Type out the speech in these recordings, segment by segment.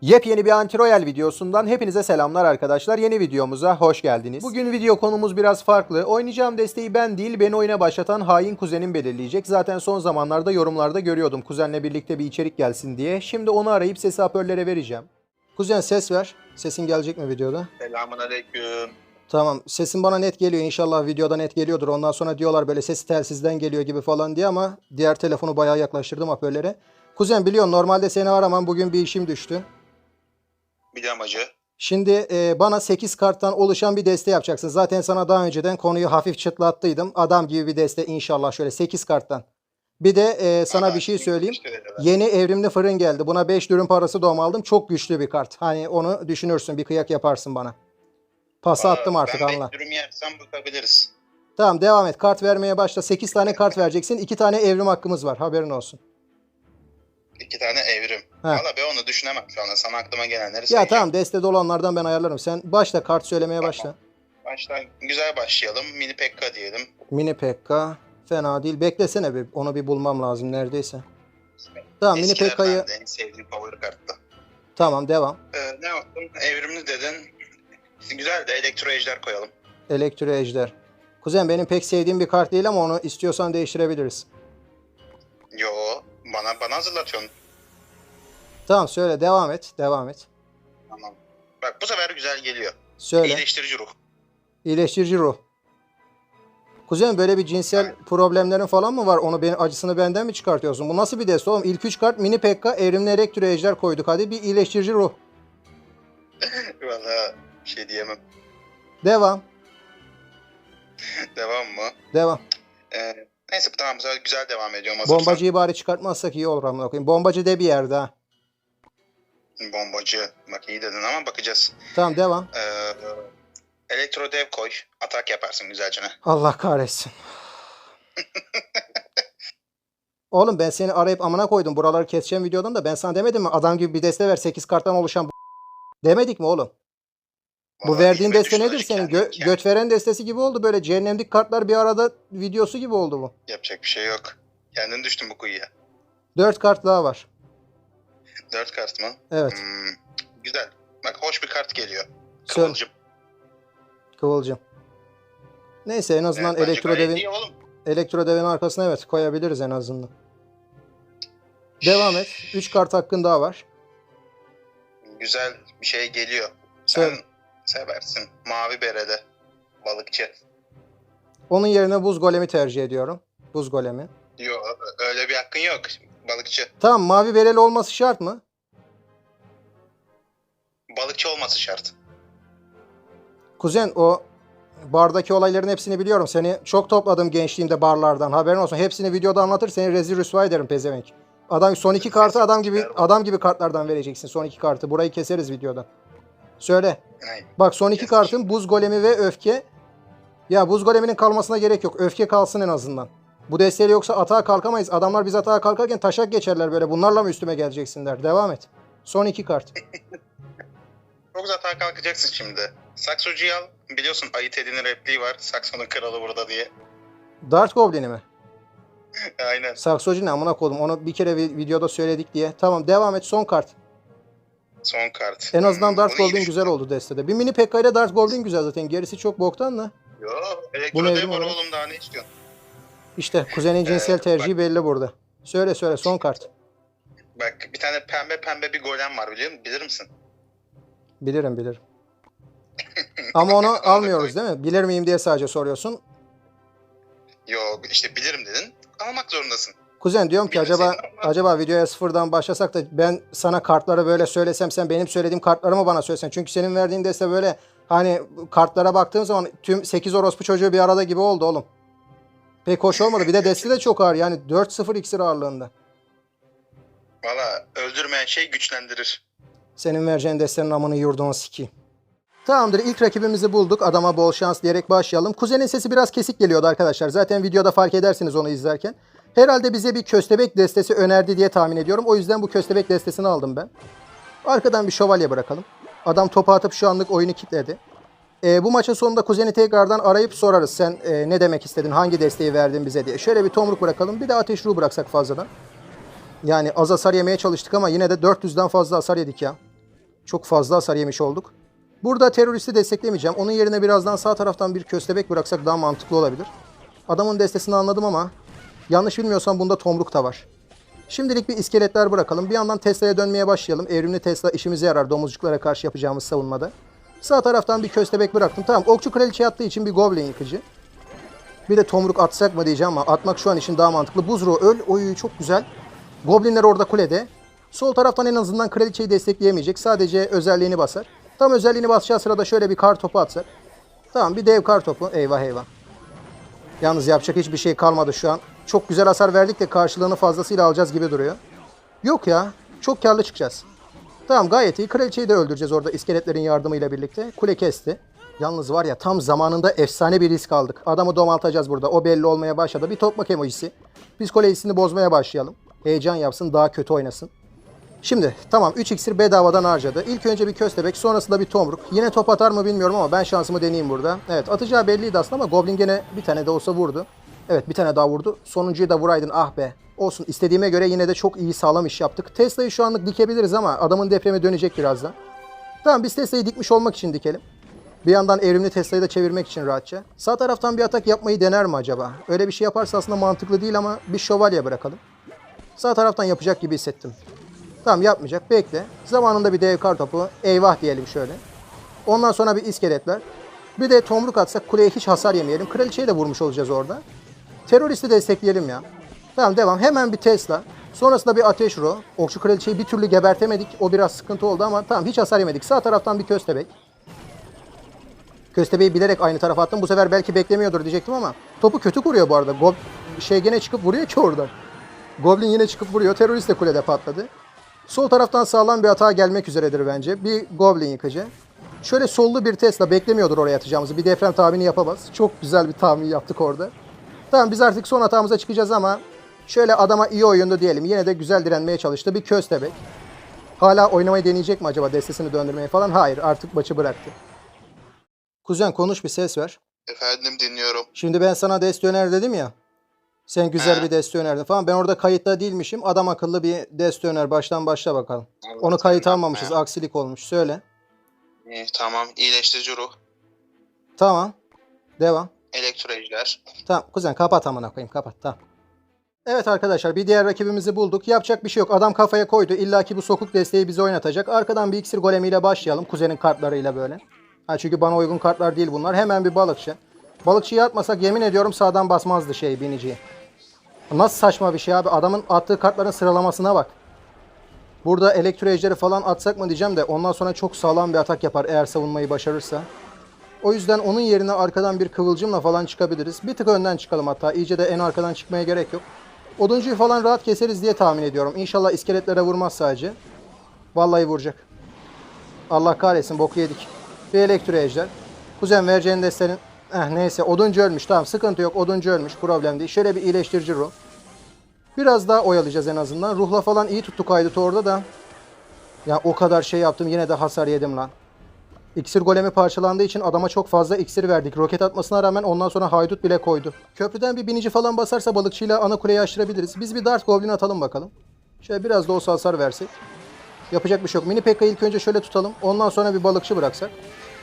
Yepyeni bir Anti-Royal videosundan hepinize selamlar arkadaşlar. Yeni videomuza hoş geldiniz. Bugün video konumuz biraz farklı. Oynayacağım desteği ben değil, beni oyuna başlatan hain kuzenim belirleyecek. Zaten son zamanlarda yorumlarda görüyordum kuzenle birlikte bir içerik gelsin diye. Şimdi onu arayıp sesi hoparlöre vereceğim. Kuzen ses ver. Sesin gelecek mi videoda? Selamun aleyküm. Tamam. Sesin bana net geliyor. İnşallah videoda net geliyordur. Ondan sonra diyorlar böyle sesi telsizden geliyor gibi falan diye ama diğer telefonu bayağı yaklaştırdım hoparlöre. Kuzen biliyorsun normalde seni aramam. Bugün bir işim düştü. Biliyorum hacı. Şimdi e, bana 8 karttan oluşan bir deste yapacaksın. Zaten sana daha önceden konuyu hafif çıtlattıydım. Adam gibi bir deste inşallah şöyle 8 karttan. Bir de e, sana Ama bir şey söyleyeyim. Yeni evrimli fırın geldi. Buna 5 dürüm parası dom aldım. Çok güçlü bir kart. Hani onu düşünürsün. Bir kıyak yaparsın bana. Pası Aa, attım artık ben anla. Ben yersem bakabiliriz. Tamam devam et. Kart vermeye başla. 8 tane kart vereceksin. 2 tane evrim hakkımız var. Haberin olsun. İki tane evrim. Valla ben onu düşünemem şu anda. Sana aklıma gelenleri Ya sayacağım. tamam destede olanlardan ben ayarlarım. Sen başla kart söylemeye Tamam. başla. Baştan güzel başlayalım. Mini Pekka diyelim. Mini Pekka. Fena değil. Beklesene bir. Onu bir bulmam lazım neredeyse. Tamam Mini Eskilerden Pekka'yı de en sevdiğim power karttı. tamam devam. Ee, ne yaptım? Evrimli dedin. Güzel de elektro ejder koyalım. Elektro Ejder. Kuzen benim pek sevdiğim bir kart değil ama onu istiyorsan değiştirebiliriz. Yo bana bana hazırlatıyorsun. Tamam söyle devam et. Devam et. Tamam. Bak bu sefer güzel geliyor. Söyle. İyileştirici ruh. İyileştirici ruh. Kuzen böyle bir cinsel problemlerin falan mı var? Onu benim acısını benden mi çıkartıyorsun? Bu nasıl bir deste oğlum? İlk 3 kart Mini Pekka, Evrimli Elektro Ejder koyduk. Hadi bir iyileştirici ruh. Valla şey diyemem. Devam. Devam mı? Devam. Ee, neyse tamam güzel devam ediyorum. hazırsan. Bombacıyı bari çıkartmazsak iyi olur amına koyayım. Bombacı de bir yerde ha. Bombacı. Bak iyi dedin ama bakacağız. Tamam devam. Ee, elektro dev koy. Atak yaparsın güzelce. Allah kahretsin. Oğlum ben seni arayıp amına koydum. Buraları keseceğim videodan da ben sana demedim mi? Adam gibi bir deste ver 8 karttan oluşan bu Demedik mi oğlum? Bu Vallahi verdiğin içime deste nedir senin? Gö- ya. göt veren destesi gibi oldu böyle. Cehennemlik kartlar bir arada videosu gibi oldu bu. Yapacak bir şey yok. Kendin düştün bu kuyuya. 4 kart daha var. Dört kart mı? Evet. Hmm, güzel. Bak hoş bir kart geliyor. Kıvılcım. Kıvılcım. Neyse en azından Evet, bence elektro gayet devin iyi oğlum. elektro devin arkasına evet koyabiliriz en azından. Devam et. 3 kart hakkın daha var. Güzel bir şey geliyor. Sen Söyle. seversin. Mavi bereli. Balıkçı. Onun yerine buz golemi tercih ediyorum. Buz golemi. Yok öyle bir hakkın yok. Balıkçı. Tamam mavi bereli olması şart mı? Balıkçı olması şart. Kuzen o bardaki olayların hepsini biliyorum. Seni çok topladım gençliğimde barlardan. Haberin olsun. Hepsini videoda anlatır. Seni rezil rüsva ederim pezevenk. Adam son iki kartı adam gibi adam gibi kartlardan vereceksin. Son iki kartı. Burayı keseriz videodan. Söyle. Bak son iki kartın buz golemi ve öfke. Ya buz goleminin kalmasına gerek yok. Öfke kalsın en azından. Bu desteğiyle yoksa atağa kalkamayız. Adamlar biz atağa kalkarken taşak geçerler böyle. Bunlarla mı üstüme geleceksin der. Devam et. Son iki kart. Çok zaten kalkacaksın şimdi. Saksocuyu al. Biliyorsun Ayı Teddy'nin repliği var. Saksonun kralı burada diye. Dart Goblin'i mi? Aynen. Saksocu ne amına koydum. Onu bir kere vi- videoda söyledik diye. Tamam devam et son kart. Son kart. En azından Hmm, Dart Goblin güzel oldu destede. Bir mini Pekka ile Dart Goblin güzel zaten. Gerisi çok boktan da. Yo, elektro dev var oğlum daha ne istiyorsun? İşte kuzenin cinsel Ee, tercihi belli burada. Söyle söyle son kart. Bak bir tane pembe pembe bir golem var biliyor musun? Bilir misin? Bilirim bilirim. Ama onu almıyoruz değil mi? Bilir miyim diye sadece soruyorsun. Yok işte bilirim dedin. Almak zorundasın. Kuzen diyorum ki Bilmeseydin acaba acaba videoya sıfırdan başlasak da ben sana kartları böyle söylesem sen benim söylediğim kartları mı bana söylesen? Çünkü senin verdiğin deste böyle hani kartlara baktığım zaman tüm 8 orospu çocuğu bir arada gibi oldu oğlum. Pek hoş olmadı. Bir de deste de çok ağır yani 4-0 iksir ağırlığında. Valla öldürmeyen şey güçlendirir. Senin vereceğin destenin amını yurdunu sikeyim. Tamamdır ilk rakibimizi bulduk. Adama bol şans diyerek başlayalım. Kuzenin sesi biraz kesik geliyordu arkadaşlar. Zaten videoda fark edersiniz onu izlerken. Herhalde bize bir köstebek destesi önerdi diye tahmin ediyorum. O yüzden bu köstebek destesini aldım ben. Arkadan bir şövalye bırakalım. Adam topu atıp şu anlık oyunu kilitledi. Ee, bu maçın sonunda kuzeni tekrardan arayıp sorarız. Sen e, ne demek istedin, hangi desteği verdin bize diye. Şöyle bir tomruk bırakalım. Bir de ateş ruhu bıraksak fazladan. Yani az hasar yemeye çalıştık ama yine de 400'den fazla hasar yedik ya. Çok fazla hasar yemiş olduk. Burada teröristi desteklemeyeceğim. Onun yerine birazdan sağ taraftan bir köstebek bıraksak daha mantıklı olabilir. Adamın destesini anladım ama yanlış bilmiyorsam bunda tomruk da var. Şimdilik bir iskeletler bırakalım. Bir yandan Tesla'ya dönmeye başlayalım. Evrimli Tesla işimize yarar domuzcuklara karşı yapacağımız savunmada. Sağ taraftan bir köstebek bıraktım. Tamam okçu kraliçe attığı için bir goblin yıkıcı. Bir de tomruk atsak mı diyeceğim ama atmak şu an için daha mantıklı. Buzru öl. Oy çok güzel. Goblinler orada kulede. Sol taraftan en azından kraliçeyi destekleyemeyecek. Sadece özelliğini basar. Tam özelliğini basacağı sırada şöyle bir kar topu atsak. Tamam bir dev kar topu. Eyvah eyvah. Yalnız yapacak hiçbir şey kalmadı şu an. Çok güzel hasar verdik de karşılığını fazlasıyla alacağız gibi duruyor. Yok ya. Çok karlı çıkacağız. Tamam gayet iyi. Kraliçeyi de öldüreceğiz orada iskeletlerin yardımıyla birlikte. Kule kesti. Yalnız var ya tam zamanında efsane bir risk aldık. Adamı domaltacağız burada. O belli olmaya başladı. Bir tokmak emojisi. Psikolojisini bozmaya başlayalım. Heyecan yapsın daha kötü oynasın. Şimdi tamam 3 iksir bedavadan harcadı. İlk önce bir köstebek sonrasında bir tomruk. Yine top atar mı bilmiyorum ama ben şansımı deneyeyim burada. Evet atacağı belliydi aslında ama Goblin gene bir tane de olsa vurdu. Evet bir tane daha vurdu. Sonuncuyu da vuraydın ah be. Olsun istediğime göre yine de çok iyi sağlam iş yaptık. Tesla'yı şu anlık dikebiliriz ama adamın depremi dönecek birazdan. Tamam biz Tesla'yı dikmiş olmak için dikelim. Bir yandan evrimli Tesla'yı da çevirmek için rahatça. Sağ taraftan bir atak yapmayı dener mi acaba? Öyle bir şey yaparsa aslında mantıklı değil ama bir şövalye bırakalım. Sağ taraftan yapacak gibi hissettim. Tamam yapmayacak. Bekle. Zamanında bir dev kar topu. Eyvah diyelim şöyle. Ondan sonra bir iskeletler. Bir de tomruk atsak kuleye hiç hasar yemeyelim. Kraliçeyi de vurmuş olacağız orada. Teröristi destekleyelim ya. Tamam devam. Hemen bir Tesla. Sonrasında bir ateş ro. Okçu kraliçeyi bir türlü gebertemedik. O biraz sıkıntı oldu ama tamam hiç hasar yemedik. Sağ taraftan bir köstebek. Köstebeği bilerek aynı tarafa attım. Bu sefer belki beklemiyordur diyecektim ama topu kötü kuruyor bu arada. Gob şey gene çıkıp vuruyor ki oradan. Goblin yine çıkıp vuruyor. Terörist de kulede patladı. Sol taraftan sağlam bir hata gelmek üzeredir bence. Bir Goblin yıkıcı. Şöyle sollu bir Tesla beklemiyordur oraya atacağımızı. Bir deprem tahmini yapamaz. Çok güzel bir tahmin yaptık orada. Tamam biz artık son hatamıza çıkacağız ama şöyle adama iyi oyundu diyelim. Yine de güzel direnmeye çalıştı. Bir köstebek. Hala oynamayı deneyecek mi acaba destesini döndürmeyi falan? Hayır artık maçı bıraktı. Kuzen konuş bir ses ver. Efendim dinliyorum. Şimdi ben sana deste öner dedim ya. Sen güzel He. bir deste önerdin falan. Ben orada kayıtta değilmişim. Adam akıllı bir deste öner. Baştan başla bakalım. Onu kayıt almamışız. Aksilik olmuş. Söyle. İyi, tamam. İyileştirici ruh. Tamam. Devam. Elektroejder. Tamam kuzen kapat amına koyayım kapat tamam. Evet arkadaşlar bir diğer rakibimizi bulduk. Yapacak bir şey yok. Adam kafaya koydu. İlla ki bu sokuk desteği bizi oynatacak. Arkadan bir iksir golemiyle başlayalım. Kuzenin kartlarıyla böyle. Ha çünkü bana uygun kartlar değil bunlar. Hemen bir balıkçı. Balıkçıyı atmasak yemin ediyorum sağdan basmazdı şey biniciyi. Nasıl saçma bir şey abi. Adamın attığı kartların sıralamasına bak. Burada elektro falan atsak mı diyeceğim de ondan sonra çok sağlam bir atak yapar eğer savunmayı başarırsa. O yüzden onun yerine arkadan bir kıvılcımla falan çıkabiliriz. Bir tık önden çıkalım hatta. İyice de en arkadan çıkmaya gerek yok. Oduncuyu falan rahat keseriz diye tahmin ediyorum. İnşallah iskeletlere vurmaz sadece. Vallahi vuracak. Allah kahretsin boku yedik. Bir elektro ejder. Kuzen vereceğin destenin... Eh neyse oduncu ölmüş tamam sıkıntı yok oduncu ölmüş problem değil. Şöyle bir iyileştirici ruh. Biraz daha oyalayacağız en azından. Ruhla falan iyi tuttuk haydutu orada da. Ya o kadar şey yaptım yine de hasar yedim lan. İksir golemi parçalandığı için adama çok fazla iksir verdik. Roket atmasına rağmen ondan sonra haydut bile koydu. Köprüden bir binici falan basarsa balıkçıyla ana kuleyi açtırabiliriz. Biz bir Dart Goblin atalım bakalım. Şöyle biraz da olsa hasar versek. Yapacak bir şey yok. Mini Pekka ilk önce şöyle tutalım. Ondan sonra bir balıkçı bıraksak.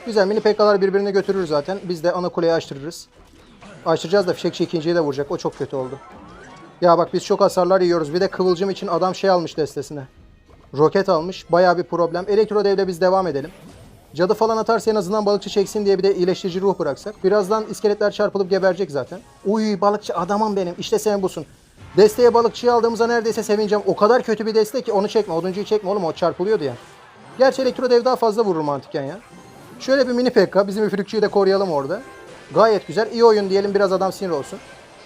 Güzel mini Pekka'lar birbirine götürür zaten. Biz de ana kuleyi açtırırız. Açtıracağız da fişekçi ikinciyi de vuracak. O çok kötü oldu. Ya bak biz çok hasarlar yiyoruz. Bir de kıvılcım için adam şey almış destesine. Roket almış. Bayağı bir problem. Elektro devle biz devam edelim. Cadı falan atarsa en azından balıkçı çeksin diye bir de iyileştirici ruh bıraksak. Birazdan iskeletler çarpılıp geberecek zaten. Uy balıkçı adamım benim. İşte sen busun. Desteğe balıkçıyı aldığımıza neredeyse sevineceğim. O kadar kötü bir deste ki onu çekme. Oduncuyu çekme oğlum o çarpılıyordu ya. Gerçi elektro dev daha fazla vurur mantıken ya. Şöyle bir mini pekka. Bizim üfürükçüyü de koruyalım orada. Gayet güzel. İyi oyun diyelim biraz adam sinir olsun.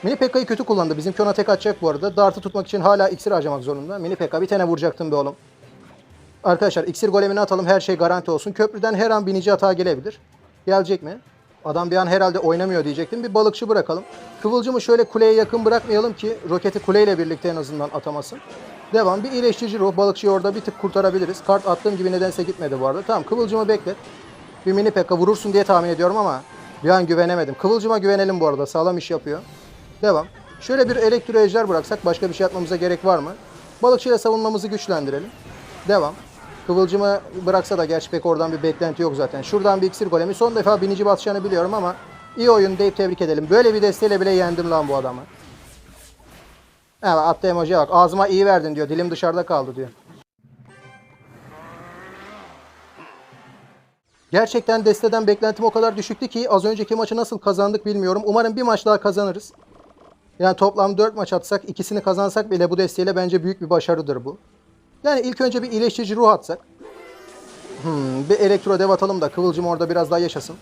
Mini Pekka'yı kötü kullandı. Bizimki ona tek atacak bu arada. Dart'ı tutmak için hala iksir harcamak zorunda. Mini Pekka bir tane vuracaktım be oğlum. Arkadaşlar iksir golemini atalım her şey garanti olsun. Köprüden her an binici hata gelebilir. Gelecek mi? Adam bir an herhalde oynamıyor diyecektim. Bir balıkçı bırakalım. Kıvılcımı şöyle kuleye yakın bırakmayalım ki roketi kuleyle birlikte en azından atamasın. Devam. Bir iyileştirici ruh. Balıkçıyı orada bir tık kurtarabiliriz. Kart attığım gibi nedense gitmedi bu arada. Tamam kıvılcımı beklet. Bir mini pekka vurursun diye tahmin ediyorum ama bir an güvenemedim. Kıvılcıma güvenelim bu arada. Sağlam iş yapıyor. Devam. Şöyle bir elektro ejder bıraksak başka bir şey yapmamıza gerek var mı? Balıkçıyla savunmamızı güçlendirelim. Devam. Kıvılcımı bıraksa da gerçi pek oradan bir beklenti yok zaten. Şuradan bir iksir golemi. Son defa binici batacağını biliyorum ama iyi oyun deyip tebrik edelim. Böyle bir desteğiyle bile yendim lan bu adamı. Evet attı emojiye bak. Ağzıma iyi verdin diyor. Dilim dışarıda kaldı diyor. Gerçekten desteden beklentim o kadar düşüktü ki az önceki maçı nasıl kazandık bilmiyorum. Umarım bir maç daha kazanırız. Yani toplam 4 maç atsak, ikisini kazansak bile bu desteğiyle bence büyük bir başarıdır bu. Yani ilk önce bir iyileştirici ruh atsak. Hmm, bir elektro dev atalım da Kıvılcım orada biraz daha yaşasın.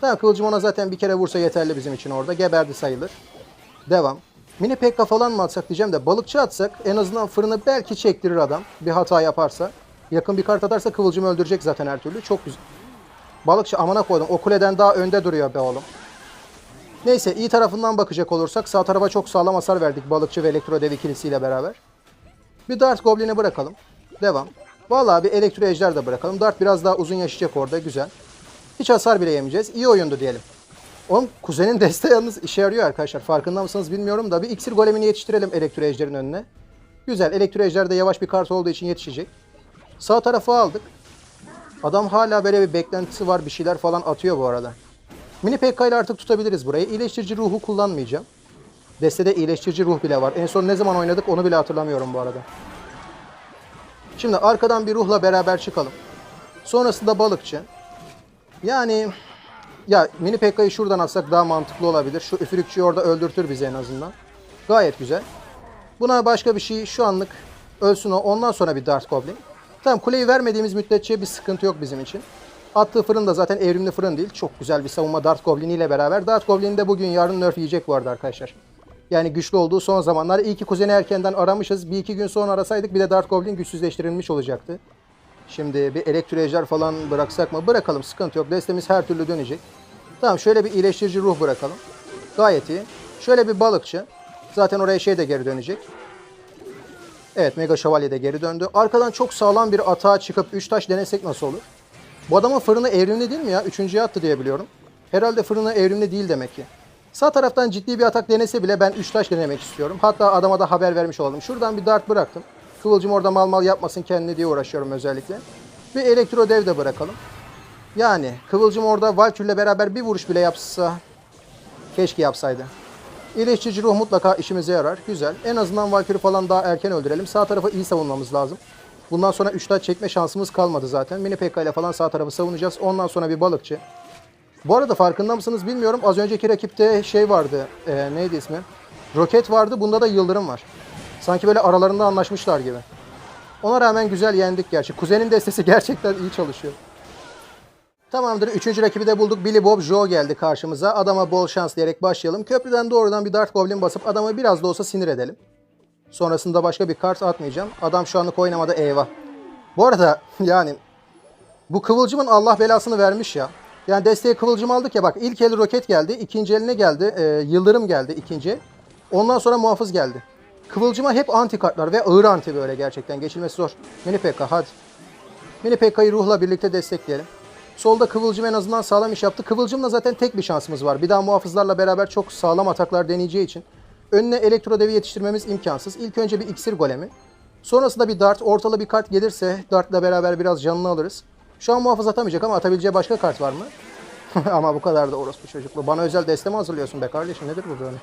Tamam Kıvılcım ona zaten bir kere vursa yeterli bizim için orada. Geberdi sayılır. Devam. Mini pekka falan mı atsak diyeceğim de balıkçı atsak en azından fırını belki çektirir adam. Bir hata yaparsa. Yakın bir kart atarsa Kıvılcım öldürecek zaten her türlü. Çok güzel. Balıkçı amına koydum. O kuleden daha önde duruyor be oğlum. Neyse iyi tarafından bakacak olursak sağ tarafa çok sağlam hasar verdik balıkçı ve elektro dev ikilisiyle beraber. Bir Dart Goblin'i bırakalım. Devam. Vallahi bir elektro ejder de bırakalım. Dart biraz daha uzun yaşayacak orada. Güzel. Hiç hasar bile yemeyeceğiz. İyi oyundu diyelim. Oğlum kuzenin desteği yalnız işe yarıyor arkadaşlar. Farkında mısınız bilmiyorum da bir iksir golemini yetiştirelim elektro ejderin önüne. Güzel. Elektro ejder de yavaş bir kart olduğu için yetişecek. Sağ tarafı aldık. Adam hala böyle bir beklentisi var. Bir şeyler falan atıyor bu arada. Mini PK ile artık tutabiliriz burayı. İyileştirici ruhu kullanmayacağım. Destede iyileştirici ruh bile var. En son ne zaman oynadık onu bile hatırlamıyorum bu arada. Şimdi arkadan bir ruhla beraber çıkalım. Sonrasında balıkçı. Yani ya mini PK'yı şuradan atsak daha mantıklı olabilir. Şu üfürükçüyü orada öldürtür bizi en azından. Gayet güzel. Buna başka bir şey şu anlık ölsün o. Ondan sonra bir Dart Goblin. Tamam kuleyi vermediğimiz müddetçe bir sıkıntı yok bizim için. Attığı fırın da zaten evrimli fırın değil. Çok güzel bir savunma Dart Goblin ile beraber. Dart Goblin de bugün yarın nerf yiyecek bu arada arkadaşlar. Yani güçlü olduğu son zamanlar. İyi ki kuzeni erkenden aramışız. Bir iki gün sonra arasaydık bir de Dart Goblin güçsüzleştirilmiş olacaktı. Şimdi bir elektro ejder falan bıraksak mı? Bırakalım sıkıntı yok. Destemiz her türlü dönecek. Tamam şöyle bir iyileştirici ruh bırakalım. Gayet iyi. Şöyle bir balıkçı. Zaten oraya şey de geri dönecek. Evet Mega Şövalye de geri döndü. Arkadan çok sağlam bir atağa çıkıp 3 taş denesek nasıl olur? Bu adamın fırını evrimli değil mi ya? Üçüncüye attı diye biliyorum. Herhalde fırını evrimli değil demek ki. Sağ taraftan ciddi bir atak denese bile ben 3 taş denemek istiyorum. Hatta adama da haber vermiş olalım. Şuradan bir dart bıraktım. Kıvılcım orada mal mal yapmasın kendini diye uğraşıyorum özellikle. Bir elektro dev de bırakalım. Yani Kıvılcım orada Valkür'le beraber bir vuruş bile yapsa keşke yapsaydı. İyileştirici ruh mutlaka işimize yarar. Güzel. En azından Valkür'ü falan daha erken öldürelim. Sağ tarafı iyi savunmamız lazım. Bundan sonra 3 taş çekme şansımız kalmadı zaten. Mini PK ile falan sağ tarafı savunacağız. Ondan sonra bir balıkçı. Bu arada farkında mısınız bilmiyorum. Az önceki rakipte şey vardı. Ee, neydi ismi? Roket vardı. Bunda da yıldırım var. Sanki böyle aralarında anlaşmışlar gibi. Ona rağmen güzel yendik gerçi. Kuzenin destesi gerçekten iyi çalışıyor. Tamamdır. Üçüncü rakibi de bulduk. Billy Bob Joe geldi karşımıza. Adama bol şans diyerek başlayalım. Köprüden doğrudan bir Dart Goblin basıp adamı biraz da olsa sinir edelim. Sonrasında başka bir kart atmayacağım. Adam şu anlık oynamada eyvah. Bu arada yani bu kıvılcımın Allah belasını vermiş ya. Yani desteğe kıvılcım aldık ya bak ilk el roket geldi. ikinci eline geldi. e, yıldırım geldi ikinci. Ondan sonra muhafız geldi. Kıvılcıma hep anti kartlar ve ağır anti böyle gerçekten. Geçilmesi zor. Mini PK hadi. Mini PK'yı ruhla birlikte destekleyelim. Solda Kıvılcım en azından sağlam iş yaptı. Kıvılcım'la zaten tek bir şansımız var. Bir daha muhafızlarla beraber çok sağlam ataklar deneyeceği için önüne elektro devi yetiştirmemiz imkansız. İlk önce bir iksir golemi. Sonrasında bir dart. Ortalı bir kart gelirse dartla beraber biraz canını alırız. Şu an muhafız atamayacak ama atabileceği başka kart var mı? ama bu kadar da orospu çocuklu. Bana özel deste mi hazırlıyorsun be kardeşim? Nedir bu böyle?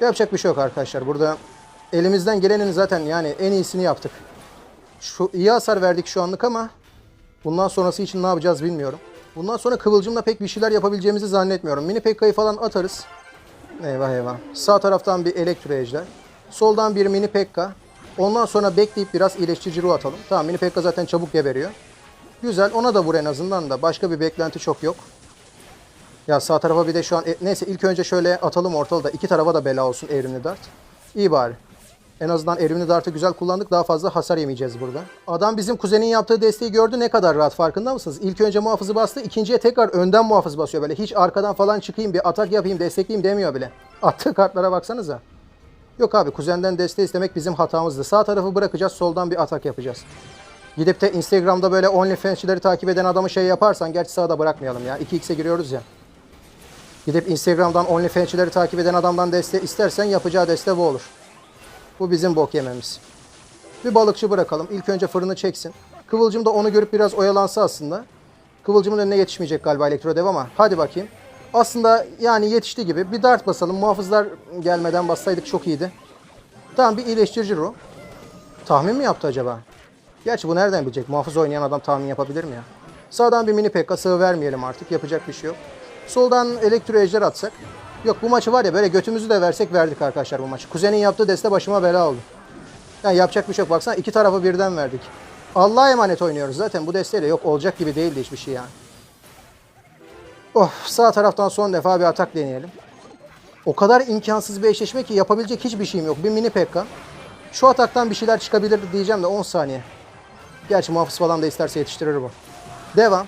Yapacak bir şey yok arkadaşlar. Burada elimizden gelenin zaten yani en iyisini yaptık. Şu iyi hasar verdik şu anlık ama bundan sonrası için ne yapacağız bilmiyorum. Bundan sonra Kıvılcım'la pek bir şeyler yapabileceğimizi zannetmiyorum. Mini Pekka'yı falan atarız. Eyvah eyvah. Sağ taraftan bir elektro ejder. Soldan bir mini Pekka. Ondan sonra bekleyip biraz iyileştirici ruh atalım. Tamam mini Pekka zaten çabuk geberiyor. Güzel ona da vur en azından da. Başka bir beklenti çok yok. Ya sağ tarafa bir de şu an... e, neyse ilk önce şöyle atalım ortalığı da. iki tarafa da bela olsun evrimli dart. İyi bari. En azından evrimli dartı güzel kullandık. Daha fazla hasar yemeyeceğiz burada. Adam bizim kuzenin yaptığı desteği gördü. Ne kadar rahat farkında mısınız? İlk önce muhafızı bastı. ikinciye tekrar önden muhafız basıyor. Böyle hiç arkadan falan çıkayım bir atak yapayım destekleyeyim demiyor bile. Attığı kartlara baksanıza. Yok abi kuzenden desteği istemek bizim hatamızdı. Sağ tarafı bırakacağız. Soldan bir atak yapacağız. Gidip de Instagram'da böyle OnlyFans'çileri takip eden adamı şey yaparsan gerçi sağda bırakmayalım ya. 2x'e giriyoruz ya. Gidip Instagram'dan OnlyFans'çileri takip eden adamdan deste istersen yapacağı deste bu olur. Bu bizim bok yememiz. Bir balıkçı bırakalım. İlk önce fırını çeksin. Kıvılcım da onu görüp biraz oyalansa aslında. Kıvılcımın önüne yetişmeyecek galiba elektrodev ama hadi bakayım. Aslında yani yetişti gibi. Bir dart basalım. Muhafızlar gelmeden bassaydık çok iyiydi. Tamam bir iyileştirici ruh. Tahmin mi yaptı acaba? Gerçi bu nereden bilecek? Muhafız oynayan adam tahmin yapabilir mi ya? Sağdan bir mini pekka sığ vermeyelim artık. Yapacak bir şey yok. Soldan elektro ejder atsak. Yok bu maçı var ya böyle götümüzü de versek verdik arkadaşlar bu maçı. Kuzenin yaptığı deste başıma bela oldu. Yani yapacak bir şey yok. Baksana iki tarafı birden verdik. Allah'a emanet oynuyoruz zaten. Bu desteyle yok olacak gibi değildi hiçbir şey yani. Oh sağ taraftan son defa bir atak deneyelim. O kadar imkansız bir eşleşme ki yapabilecek hiçbir şeyim yok. Bir mini pekka. Şu ataktan bir şeyler çıkabilir diyeceğim de 10 saniye. Gerçi muhafız falan da isterse yetiştirir bu. Devam.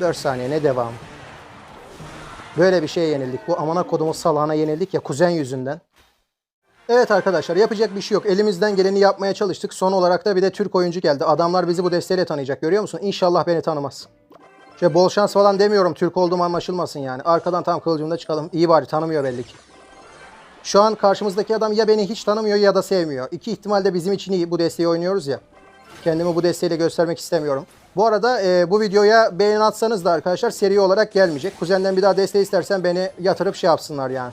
4 saniye ne devam? Böyle bir şeye yenildik. Bu amana kodumu salağına yenildik ya kuzen yüzünden. Evet arkadaşlar yapacak bir şey yok. Elimizden geleni yapmaya çalıştık. Son olarak da bir de Türk oyuncu geldi. Adamlar bizi bu desteğiyle tanıyacak görüyor musun? İnşallah beni tanımaz. İşte bol şans falan demiyorum. Türk olduğum anlaşılmasın yani. Arkadan tam kılıcımda çıkalım. İyi bari tanımıyor belli ki. Şu an karşımızdaki adam ya beni hiç tanımıyor ya da sevmiyor. İki ihtimal de bizim için iyi. Bu desteği oynuyoruz ya. Kendimi bu desteğiyle göstermek istemiyorum. Bu arada e, bu videoya beğeni atsanız da arkadaşlar seri olarak gelmeyecek. Kuzenden bir daha desteği istersen beni yatırıp şey yapsınlar yani.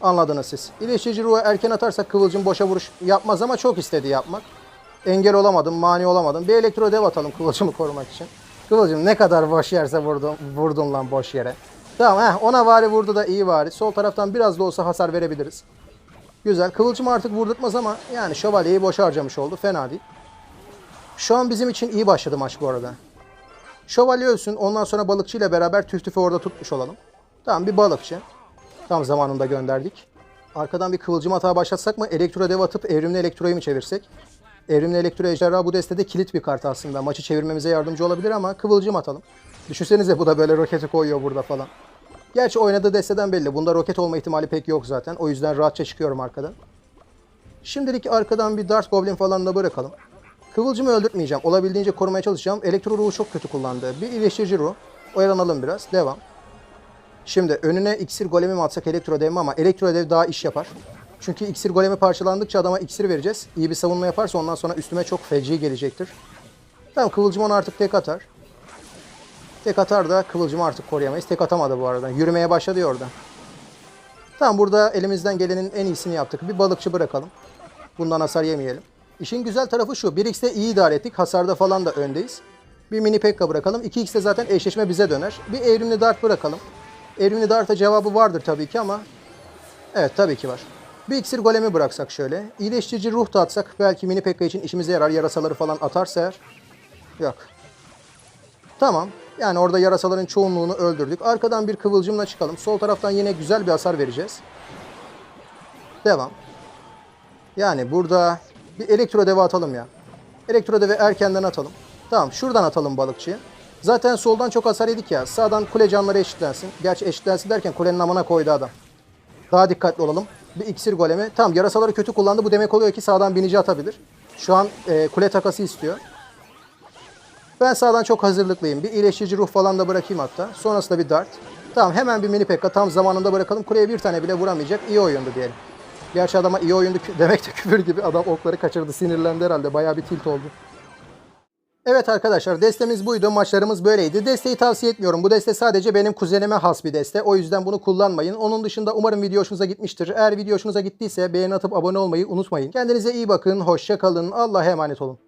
Anladınız siz. İyileştirici ruhu erken atarsak Kıvılcım boşa vuruş yapmaz ama çok istedi yapmak. Engel olamadım, mani olamadım. Bir elektro dev atalım Kıvılcım'ı korumak için. Kıvılcım ne kadar boş yerse vurdun, vurdun lan boş yere. Tamam heh, ona vari vurdu da iyi vari. Sol taraftan biraz da olsa hasar verebiliriz. Güzel. Kıvılcım artık vurdurtmaz ama yani şövalyeyi boş harcamış oldu. Fena değil. Şu an bizim için iyi başladı maç bu arada. Şövalye ölsün. Ondan sonra balıkçı ile beraber tüf tüfü orada tutmuş olalım. Tamam bir balıkçı. Tam zamanında gönderdik. Arkadan bir kıvılcım hata başlatsak mı? Elektro dev atıp evrimli elektroyu mu çevirsek? Evrimli elektro ejderha bu destede kilit bir kart aslında. Maçı çevirmemize yardımcı olabilir ama kıvılcım atalım. Düşünsenize bu da böyle roketi koyuyor burada falan. Gerçi oynadığı desteden belli. Bunda roket olma ihtimali pek yok zaten. O yüzden rahatça çıkıyorum arkadan. Şimdilik arkadan bir Dart Goblin falan da bırakalım. Kıvılcımı öldürtmeyeceğim. Olabildiğince korumaya çalışacağım. Elektro ruhu çok kötü kullandı. Bir iyileştirici ruh. Oyalanalım biraz. Devam. Şimdi önüne iksir golemi mi atsak elektro dev mi ama elektro dev daha iş yapar. Çünkü iksir golemi parçalandıkça adama iksir vereceğiz. İyi bir savunma yaparsa ondan sonra üstüme çok feci gelecektir. Tamam kıvılcım onu artık tek atar. Tek atar da kıvılcımı artık koruyamayız. Tek atamadı bu arada. Yürümeye başladı orada. Tamam burada elimizden gelenin en iyisini yaptık. Bir balıkçı bırakalım. Bundan hasar yemeyelim. İşin güzel tarafı şu. 1x'te iyi idare ettik. Hasarda falan da öndeyiz. Bir mini pekka bırakalım. 2x'te zaten eşleşme bize döner. Bir evrimli dart bırakalım. Evrimli dart'a cevabı vardır tabii ki ama... Evet tabii ki var. Bir iksir golemi bıraksak şöyle. İyileştirici ruh da atsak belki mini pekka için işimize yarar. Yarasaları falan atarsa eğer. Yok. Tamam. Yani orada yarasaların çoğunluğunu öldürdük. Arkadan bir kıvılcımla çıkalım. Sol taraftan yine güzel bir hasar vereceğiz. Devam. Yani burada bir elektro deve atalım ya. Elektro deve erkenden atalım. Tamam şuradan atalım balıkçıyı. Zaten soldan çok hasar yedik ya. Sağdan kule canları eşitlensin. Gerçi eşitlensin derken kulenin amına koydu adam. Daha dikkatli olalım. Bir iksir golemi. Tamam yarasaları kötü kullandı. Bu demek oluyor ki sağdan binici atabilir. Şu an e, kule takası istiyor. Ben sağdan çok hazırlıklıyım. Bir iyileştirici ruh falan da bırakayım hatta. Sonrasında bir dart. Tamam hemen bir mini pekka tam zamanında bırakalım. Kuleye bir tane bile vuramayacak. İyi oyundu diyelim. Gerçi adama iyi oyundu demek de küfür gibi. Adam okları kaçırdı. Sinirlendi herhalde. Bayağı bir tilt oldu. Evet arkadaşlar destemiz buydu. Maçlarımız böyleydi. Desteği tavsiye etmiyorum. Bu deste sadece benim kuzenime has bir deste. O yüzden bunu kullanmayın. Onun dışında umarım video hoşunuza gitmiştir. Eğer video hoşunuza gittiyse beğeni atıp abone olmayı unutmayın. Kendinize iyi bakın. Hoşça kalın. Allah'a emanet olun.